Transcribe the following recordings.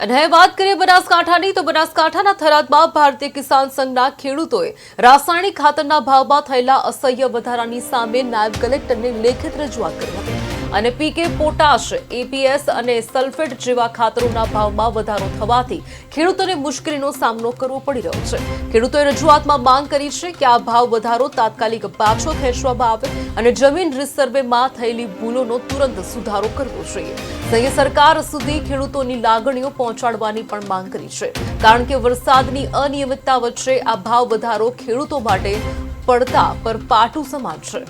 અને વાત કરીએ બનાસકાંઠાની, તો બનાસકાંઠાના થરાદમાં ભારતીય કિસાન સંઘના ખેડૂતોએ રાસાયણિક ખાતરના ભાવમાં થયેલા અસહ્ય વધારાની સામે નાયબ કલેક્ટરને લેખિત રજૂઆત કરી હતી. અને પીકે પોટાશ, એપીએસ અને સલ્ફેટ જેવા ખાતરોના ભાવમાં વધારો થવાથી ખેડૂતોને મુશ્કેલીનો સામનો કરવો પડી રહ્યો છે. ખેડૂતોએ રજૂઆતમાં માંગ કરી છે કે આ ભાવ વધારો તાત્કાલિક પાછો ખેંચવામાં આવે અને જમીન રિસર્વેમાં થયેલી ભૂલોનો તુરંત સુધારો કરવો જોઈએ. સંઘે સરકાર સુધી ખેડૂતોની લાગણીઓ પહોંચાડવાની પણ માંગ કરી છે. કારણ કે વરસાદની અનિયમિતતા વચ્ચે આ ભાવ વધારો ખેડૂતો માટે પડતા પર પાટું સમાન છે.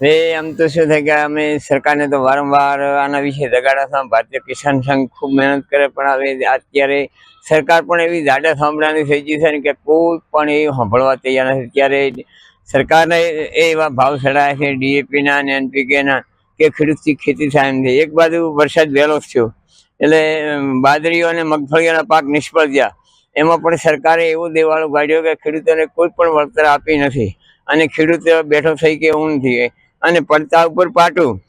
એ આમ તો શું થાય કે અમે સરકારને તો વારંવાર આના વિશે રગાડા હતા. ભારતીય કિસાન સંઘ ખૂબ મહેનત કરે, પણ હવે અત્યારે સરકાર પણ એવી જાડા સાંભળવાની થઈ ગઈ છે ને કે કોઈ પણ એ સાંભળવા તૈયાર નથી. ત્યારે સરકારને એ એવા ભાવ ચડાયા છે, ડીએપીના અને એનપીકેના, કે ખેડૂતથી ખેતી થાય એમ છે એક બાજુ વરસાદ વહેલો થયો. એટલે બાદરીઓ અને મગફળીઓના પાક નિષ્ફળ ગયા. એમાં પણ સરકારે એવો દેવાળો કાઢ્યો કે ખેડૂતોને કોઈ પણ વળતર આપી નથી. અને ખેડૂત બેઠો થઈ કે એવું નથી અને પડતા ઉપર પાટું.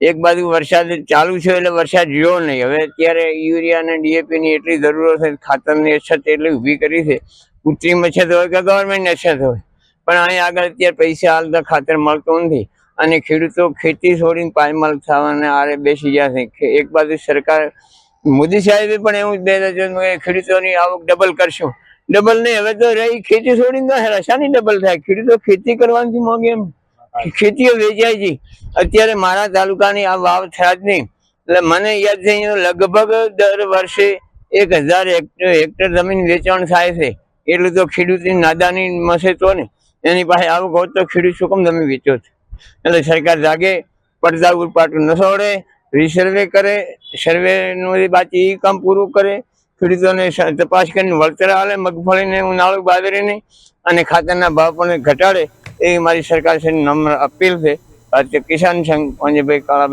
એક બાજુ વરસાદ ચાલુ છે એટલે વરસાદ રહ્યો નહીં. હવે અત્યારે યુરિયા અને ડીએપીની એટલી જરૂરત છે ખાતરની અછત એટલી ઊભી કરી છે. કૃત્રિમ અછત હોય કે ગવર્મેન્ટ અછત હોય. પણ અહીંયા આગળ અત્યારે પૈસા હાલતા ખાતર મળતું નથી. અને ખેડૂતો ખેતી છોડીને પાયમાલ થવાના આરે બેસી ગયા છે. એક બાજુ સરકાર, મોદી સાહેબે પણ એવું જ બે હજાર ખેડૂતોની આવક ડબલ કરશું. ડબલ નહીં, હવે તો રહી ખેતી છોડીને તો હેરાશાની ડબલ થાય. ખેડૂતો ખેતી કરવાથી મોગે એમ. ખેતીઓ વેચાય છે. અત્યારે મારા તાલુકાની આ વાવ થયા જ નહીં. એટલે મને યાદ છે લગભગ દર વર્ષે એક હજાર હેક્ટર જમીન વેચાણ થાય છે. એટલું તો ખેડૂતની નાદાની મસે તો ને એની પાસે આવું કહો તો ખેડૂત શું કેમ તમે વેચો છો એટલે સરકાર જાગે પડદા ઉરપાટું ન સોડે રિસર્વે કરે સર્વેનું બાકી એ કામ પૂરું કરે. ખેડૂતોને તપાસ કરીને વળતર આવે મગફળીને ઉનાળું બાદરીને અને ખાતરના ભાવ પણ ઘટાડે. એ મારી સરકાર છે નમ્ર અપીલ છે. કિસાન સંઘ પંજભાઈ કાળા